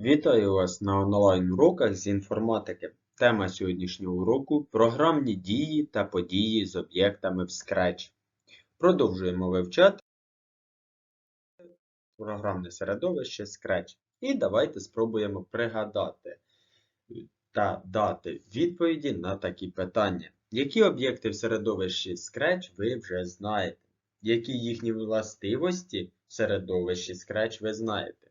Вітаю вас на онлайн-уроках з інформатики. Тема сьогоднішнього уроку – програмні дії та події з об'єктами в Scratch. Продовжуємо вивчати програмне середовище Scratch. І давайте спробуємо пригадати та дати відповіді на такі питання. Які об'єкти в середовищі Scratch ви вже знаєте? Які їхні властивості в середовищі Scratch ви знаєте?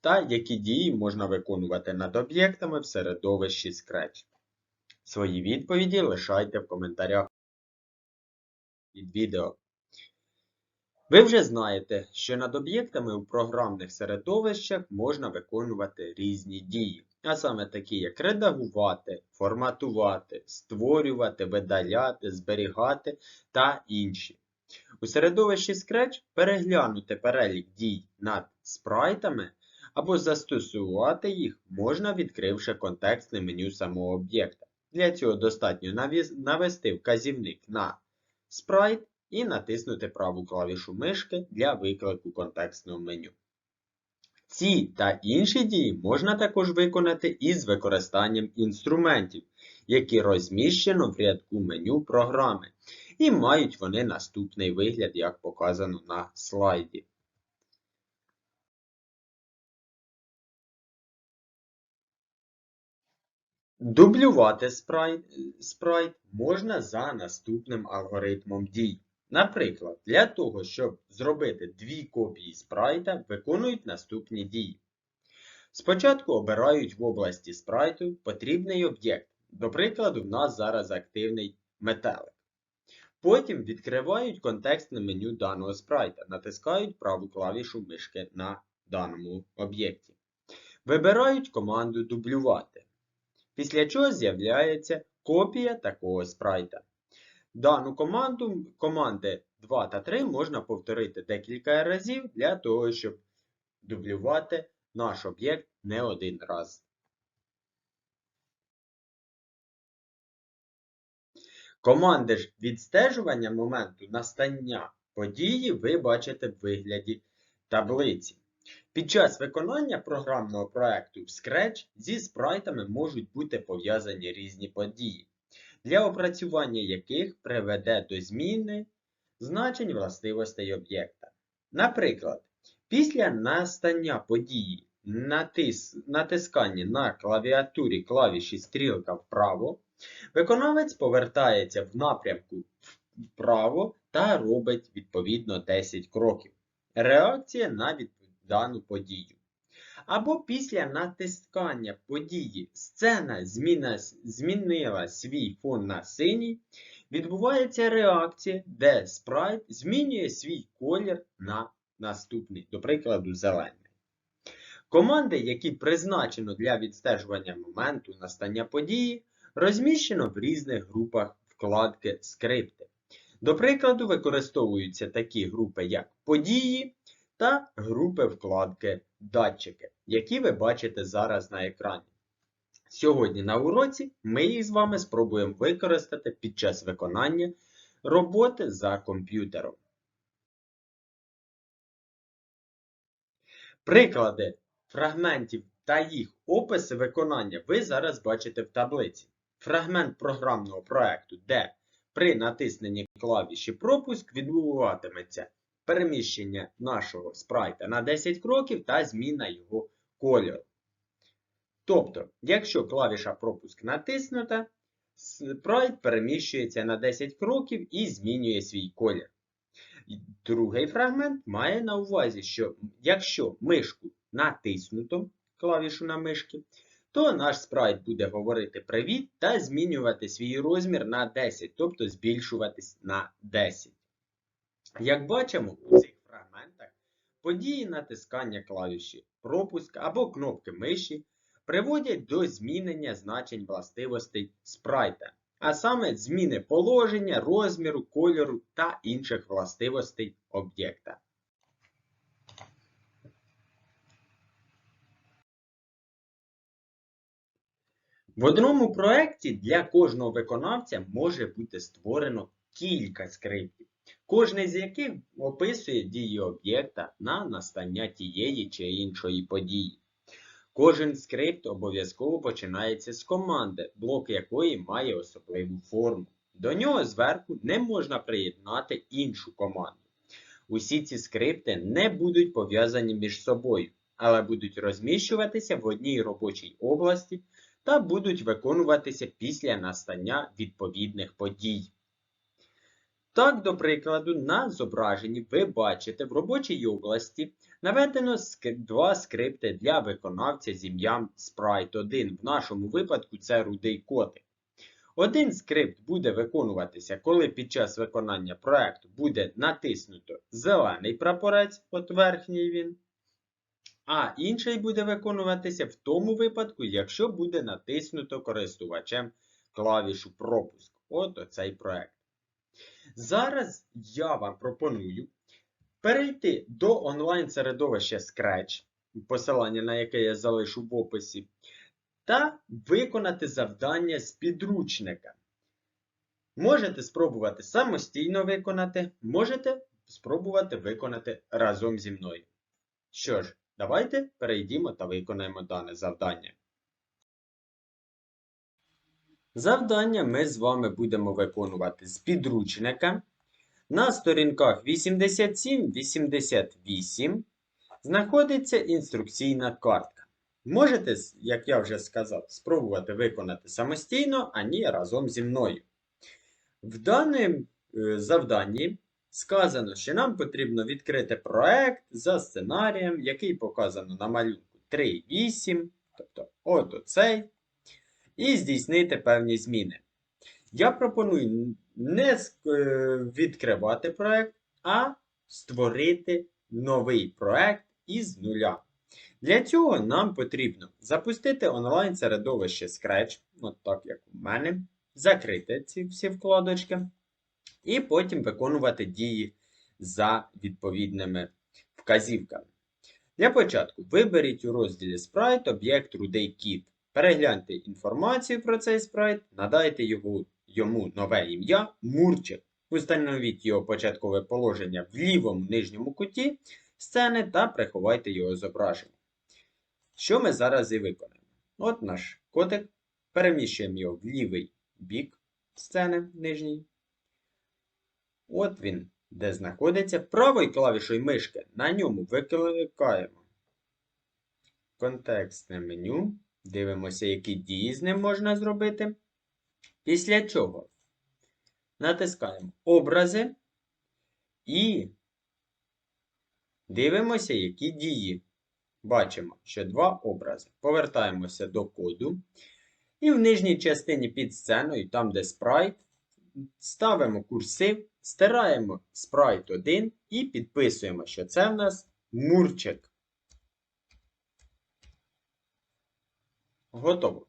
Та які дії можна виконувати над об'єктами в середовищі Scratch. Свої відповіді лишайте в коментарях під відео. Ви вже знаєте, що над об'єктами у програмних середовищах можна виконувати різні дії, а саме такі, як редагувати, форматувати, створювати, видаляти, зберігати та інші. У середовищі Scratch переглянути перелік дій над спрайтами або застосувати їх можна, відкривши контекстне меню самого об'єкта. Для цього достатньо навести вказівник на спрайт і натиснути праву клавішу мишки для виклику контекстного меню. Ці та інші дії можна також виконати із використанням інструментів, які розміщено в рядку меню програми, і мають вони наступний вигляд, як показано на слайді. Дублювати спрайт, спрайт можна за наступним алгоритмом дій. Наприклад, для того, щоб зробити дві копії спрайта, виконують наступні дії. Спочатку обирають в області спрайту потрібний об'єкт. До прикладу, в нас зараз активний метелик. Потім відкривають контекстне меню даного спрайта, натискають праву клавішу мишки на даному об'єкті. Вибирають команду дублювати після чого з'являється копія такого спрайта. Дану команду, команди 2 та 3 можна повторити декілька разів для того, щоб дублювати наш об'єкт не один раз. Команди ж відстежування моменту настання події ви бачите в вигляді таблиці. Під час виконання програмного проекту в Scratch зі спрайтами можуть бути пов'язані різні події, для опрацювання яких приведе до зміни значень властивостей об'єкта. Наприклад, після настання події натис... натискання на клавіатурі клавіші стрілка вправо, виконавець повертається в напрямку вправо та робить відповідно 10 кроків. Реакція на відповідь дану подію. Або після натискання події сцена зміна, змінила свій фон на синій, відбувається реакція, де спрайт змінює свій колір на наступний, до прикладу, зелений. Команди, які призначено для відстежування моменту настання події, розміщено в різних групах вкладки скрипти. До прикладу, використовуються такі групи, як події, та групи вкладки Датчики, які ви бачите зараз на екрані. Сьогодні на уроці ми їх з вами спробуємо використати під час виконання роботи за комп'ютером. Приклади фрагментів та їх описи виконання ви зараз бачите в таблиці. Фрагмент програмного проекту, де при натисненні клавіші пропуск відбуватиметься переміщення нашого спрайта на 10 кроків та зміна його кольору. Тобто, якщо клавіша пропуск натиснута, спрайт переміщується на 10 кроків і змінює свій колір. Другий фрагмент має на увазі, що якщо мишку натиснуто, клавішу на мишки, то наш спрайт буде говорити привіт та змінювати свій розмір на 10, тобто збільшуватись на 10. Як бачимо у цих фрагментах, події натискання клавіші пропуск або кнопки миші приводять до змінення значень властивостей спрайта, а саме зміни положення, розміру, кольору та інших властивостей об'єкта. В одному проєкті для кожного виконавця може бути створено кілька скриптів кожний з яких описує дії об'єкта на настання тієї чи іншої події. Кожен скрипт обов'язково починається з команди, блок якої має особливу форму. До нього зверху не можна приєднати іншу команду. Усі ці скрипти не будуть пов'язані між собою, але будуть розміщуватися в одній робочій області та будуть виконуватися після настання відповідних подій. Так, до прикладу, на зображенні ви бачите в робочій області наведено два скрипти для виконавця з ім'ям Sprite1. В нашому випадку це рудий котик. Один скрипт буде виконуватися, коли під час виконання проекту буде натиснуто зелений прапорець, от верхній він. А інший буде виконуватися в тому випадку, якщо буде натиснуто користувачем клавішу пропуск. От оцей проект. Зараз я вам пропоную перейти до онлайн-середовища Scratch, посилання на яке я залишу в описі, та виконати завдання з підручника. Можете спробувати самостійно виконати, можете спробувати виконати разом зі мною. Що ж, давайте перейдімо та виконаємо дане завдання. Завдання ми з вами будемо виконувати з підручника. На сторінках 87-88 знаходиться інструкційна картка. Можете, як я вже сказав, спробувати виконати самостійно, а ні разом зі мною. В даному е, завданні сказано, що нам потрібно відкрити проект за сценарієм, який показано на малюнку 3.8, тобто от оцей, і здійснити певні зміни. Я пропоную не е, відкривати проект, а створити новий проект із нуля. Для цього нам потрібно запустити онлайн-середовище Scratch, от так як у мене, закрити ці всі вкладочки, і потім виконувати дії за відповідними вказівками. Для початку виберіть у розділі Sprite об'єкт Рудий Кіт. Перегляньте інформацію про цей спрайт, надайте його, йому нове ім'я Мурчик. Установіть його початкове положення в лівому нижньому куті сцени та приховайте його зображення. Що ми зараз і виконаємо? От наш котик. Переміщуємо його в лівий бік сцени нижній. От він, де знаходиться. Правою клавішою мишки на ньому викликаємо контекстне меню. Дивимося, які дії з ним можна зробити. Після чого натискаємо образи і дивимося, які дії. Бачимо, що два образи. Повертаємося до коду. І в нижній частині під сценою, там де спрайт, ставимо курсив, стираємо спрайт 1 і підписуємо, що це в нас мурчик. Готово.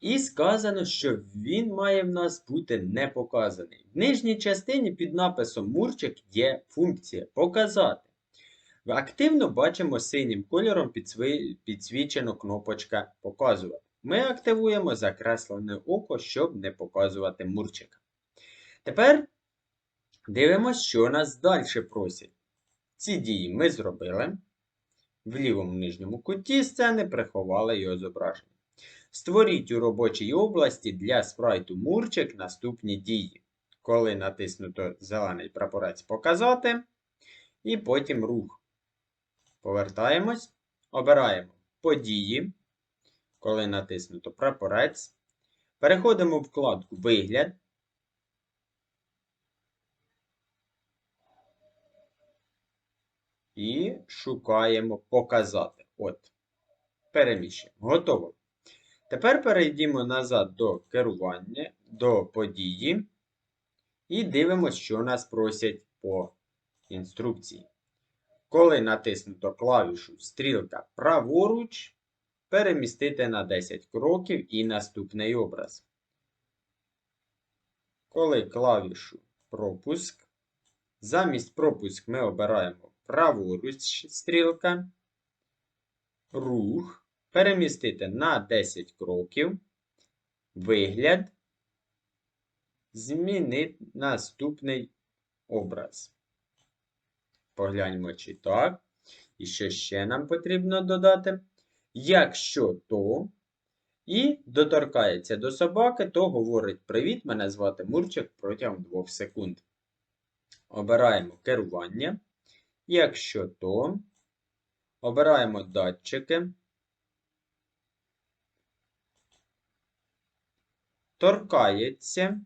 І сказано, що він має в нас бути не показаний. В нижній частині під написом Мурчик є функція Показати. Активно бачимо синім кольором підсвічено кнопочка Показувати. Ми активуємо закреслене око, щоб не показувати мурчика. Тепер дивимося, що нас далі просять. Ці дії ми зробили. В лівому нижньому куті сцени приховали його зображення. Створіть у робочій області для спрайту Мурчик наступні дії. Коли натиснуто зелений прапорець Показати, і потім рух. Повертаємось, обираємо події. Коли натиснуто прапорець. Переходимо в вкладку Вигляд. І шукаємо Показати. От. Переміщуємо. Готово. Тепер перейдімо назад до керування, до події. І дивимося, що нас просять по інструкції. Коли натиснуто клавішу стрілка праворуч, перемістити на 10 кроків і наступний образ. Коли клавішу пропуск, замість пропуск ми обираємо праворуч стрілка, рух, перемістити на 10 кроків, вигляд, змінити наступний образ. Погляньмо, чи так. І що ще нам потрібно додати? Якщо то і доторкається до собаки, то говорить Привіт, мене звати Мурчик протягом 2 секунд. Обираємо керування. Якщо то, обираємо датчики. Торкається.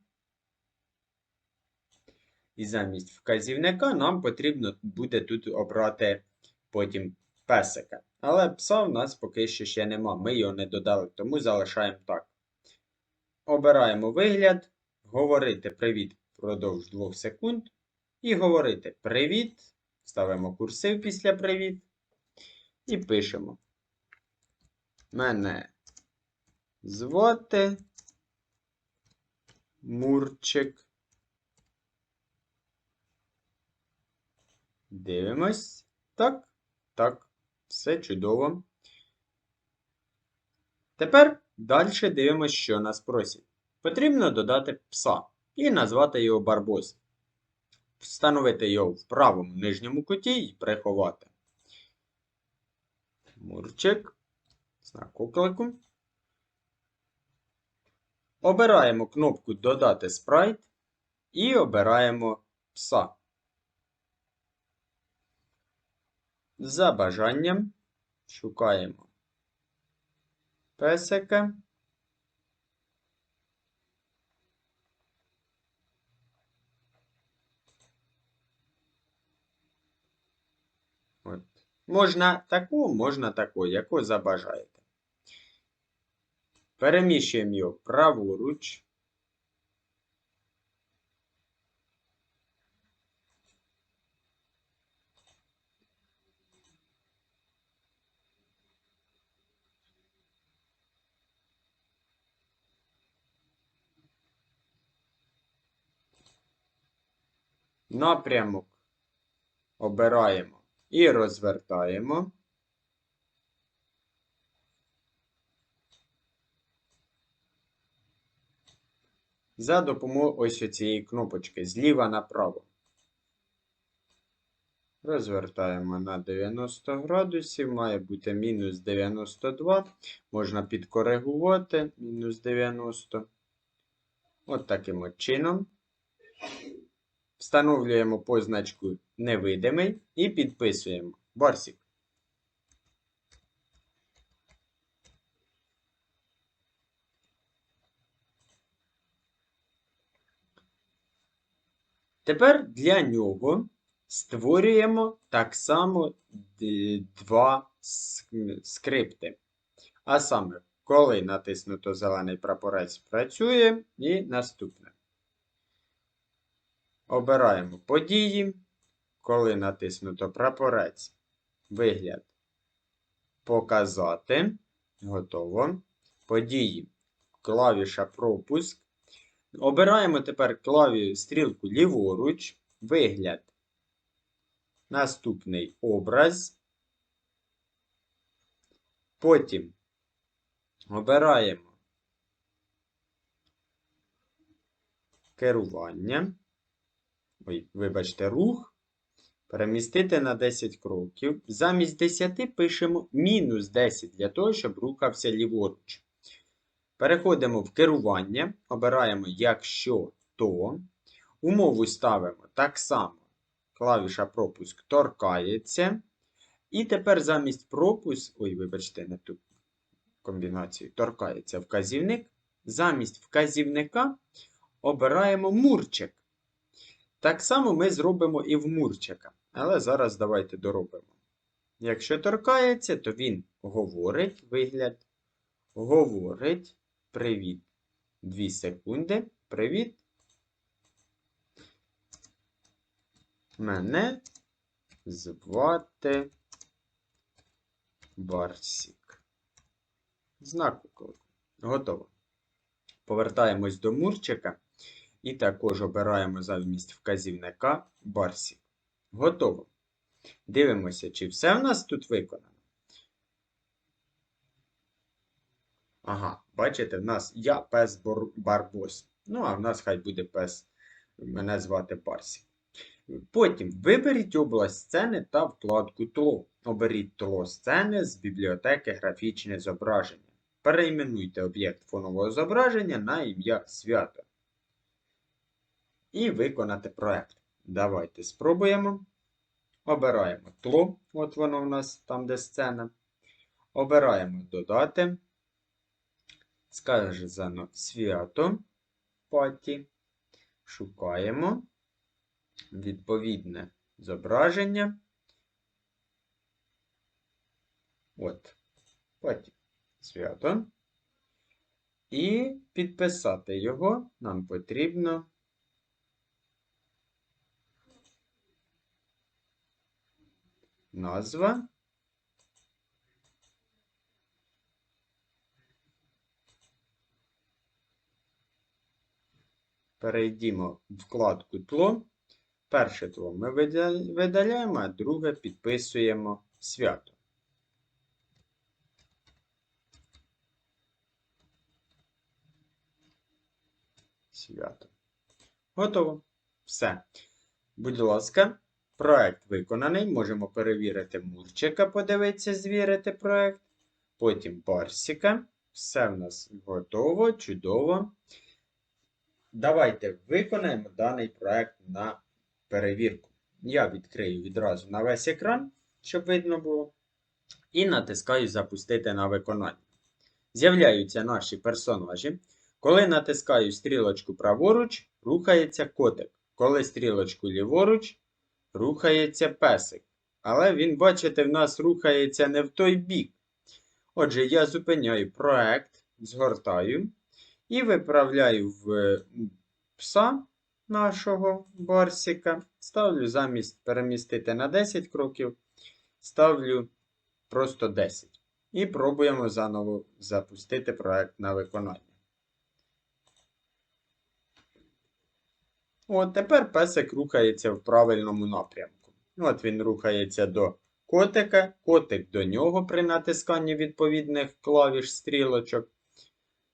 І замість вказівника нам потрібно буде тут обрати потім песика. Але пса в нас поки що ще нема. Ми його не додали, тому залишаємо так. Обираємо вигляд, говорити привіт впродовж 2 секунд. І говорити привіт. Ставимо курсив після привіт. І пишемо. Мене звати Мурчик. Дивимось. Так, так, все чудово. Тепер далі дивимось, що нас просять. Потрібно додати пса і назвати його Барбос. Встановити його в правому нижньому куті і приховати. Мурчик. Знак оклику. Обираємо кнопку Додати спрайт і обираємо пса. За бажанням шукаємо песика. От. Можна таку, можна таку, яку забажаєте. Переміщуємо його праворуч. Напрямок обираємо і розвертаємо. За допомогою ось цієї кнопочки зліва направо. Розвертаємо на 90 градусів, має бути мінус 92. Можна підкоригувати мінус 90. От таким от чином. Встановлюємо позначку невидимий і підписуємо Барсік. Тепер для нього створюємо так само два скрипти. А саме, коли натиснуто зелений прапорець працює, і наступне. Обираємо події. Коли натиснуто прапорець, вигляд показати. Готово. Події. Клавіша пропуск. Обираємо тепер клавію стрілку ліворуч. Вигляд. Наступний образ. Потім обираємо керування. Ой, вибачте, рух. Перемістити на 10 кроків. Замість 10 пишемо мінус 10 для того, щоб рухався ліворуч. Переходимо в керування, обираємо якщо то. Умову ставимо так само. Клавіша пропуск торкається. І тепер замість пропуск, ой, вибачте, не ту комбінацію, торкається вказівник. Замість вказівника обираємо мурчик. Так само ми зробимо і в мурчика. Але зараз давайте доробимо. Якщо торкається, то він говорить вигляд. Говорить. Привіт. 2 секунди. Привіт. Мене звати Барсік. Знак уклику. Готово. Повертаємось до мурчика. І також обираємо замість вказівника Барсік. Готово. Дивимося, чи все в нас тут виконано. Ага, бачите, в нас я пес Барбос. Ну, а в нас хай буде пес. Мене звати Барсік. Потім виберіть область сцени та вкладку тло. Оберіть тло сцени з бібліотеки графічне зображення. Перейменуйте об'єкт фонового зображення на ім'я свято. І виконати проект. Давайте спробуємо. Обираємо тло, от воно в нас там, де сцена. Обираємо додати. Сказано свято паті. Шукаємо відповідне зображення. От, паті свято. І підписати його нам потрібно назва. Перейдімо в вкладку тло. Перше тло ми видаляємо, а друге підписуємо свято. Свято. Готово. Все. Будь ласка, проект виконаний. Можемо перевірити Мурчика, подивитися, звірити проект. Потім Барсіка. Все в нас готово, чудово. Давайте виконаємо даний проект на перевірку. Я відкрию відразу на весь екран, щоб видно було. І натискаю Запустити на виконання. З'являються наші персонажі. Коли натискаю стрілочку праворуч, рухається котик. Коли стрілочку ліворуч, рухається песик. Але він, бачите, в нас рухається не в той бік. Отже, я зупиняю проект, згортаю і виправляю в пса нашого барсика. Ставлю замість перемістити на 10 кроків, ставлю просто 10. І пробуємо заново запустити проект на виконання. От тепер песик рухається в правильному напрямку. От він рухається до котика, котик до нього при натисканні відповідних клавіш стрілочок.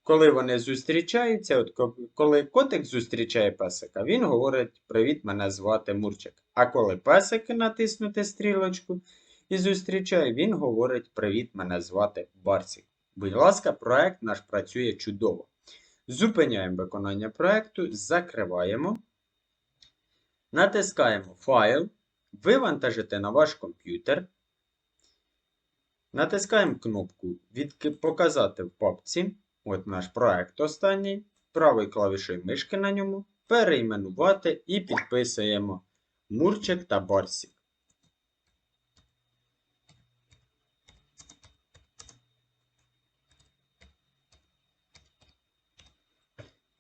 Коли вони зустрічаються, от коли котик зустрічає песика, він говорить: Привіт, мене звати Мурчик. А коли песик натиснути стрілочку і зустрічає, він говорить: Привіт, мене звати Барсик. Будь ласка, проект наш працює чудово. Зупиняємо виконання проекту, закриваємо. Натискаємо Файл, вивантажити на ваш комп'ютер. Натискаємо кнопку «Відки- Показати в папці. От наш проект останній. Правою клавішою мишки на ньому. Перейменувати і підписуємо Мурчик та Барсік.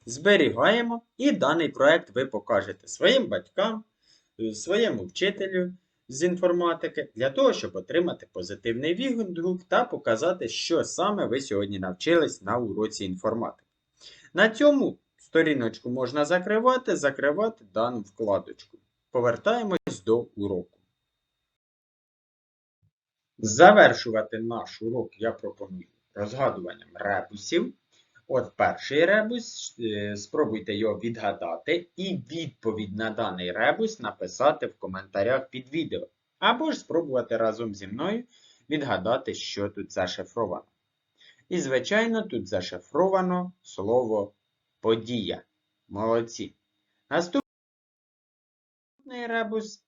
Зберігаємо і даний проект ви покажете своїм батькам, е, своєму вчителю з інформатики для того, щоб отримати позитивний відгук та показати, що саме ви сьогодні навчились на уроці інформатики. На цьому сторіночку можна закривати, закривати дану вкладочку. Повертаємось до уроку. Завершувати наш урок я пропоную розгадуванням ребусів. От перший ребус, е, спробуйте його відгадати і відповідь на даний ребус написати в коментарях під відео. Або ж спробувати разом зі мною відгадати, що тут зашифровано. І, звичайно, тут зашифровано слово подія. Молодці. Наступний ребус.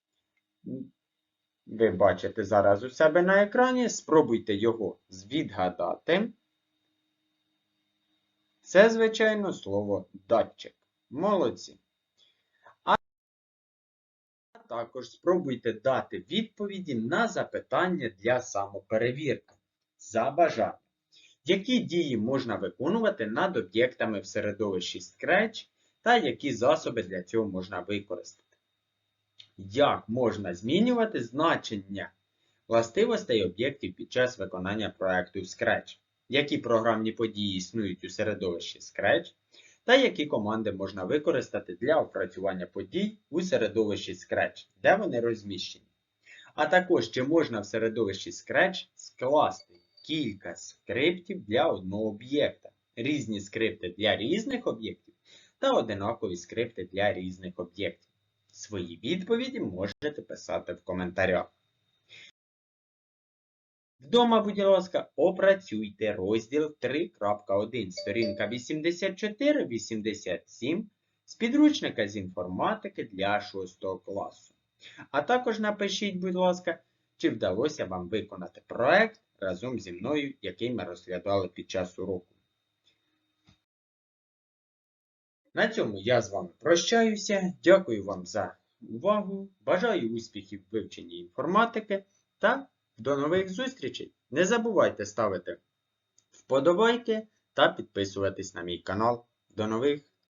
Ви бачите зараз у себе на екрані. Спробуйте його відгадати. Це, звичайно, слово датчик. Молодці. А також спробуйте дати відповіді на запитання для самоперевірки. За бажанням. Які дії можна виконувати над об'єктами в середовищі Scratch та які засоби для цього можна використати? Як можна змінювати значення властивостей об'єктів під час виконання проекту в Scratch? Які програмні події існують у середовищі Scratch, та які команди можна використати для опрацювання подій у середовищі Scratch, де вони розміщені. А також чи можна в середовищі Scratch скласти кілька скриптів для одного об'єкта, різні скрипти для різних об'єктів та одинакові скрипти для різних об'єктів. Свої відповіді можете писати в коментарях. Вдома, будь ласка, опрацюйте розділ 3.1, сторінка 84-87 з підручника з інформатики для 6 класу. А також напишіть, будь ласка, чи вдалося вам виконати проект разом зі мною, який ми розглядали під час уроку. На цьому я з вами прощаюся. Дякую вам за увагу. Бажаю успіхів в вивченні інформатики та до нових зустрічей! Не забувайте ставити вподобайки та підписуватись на мій канал. До нових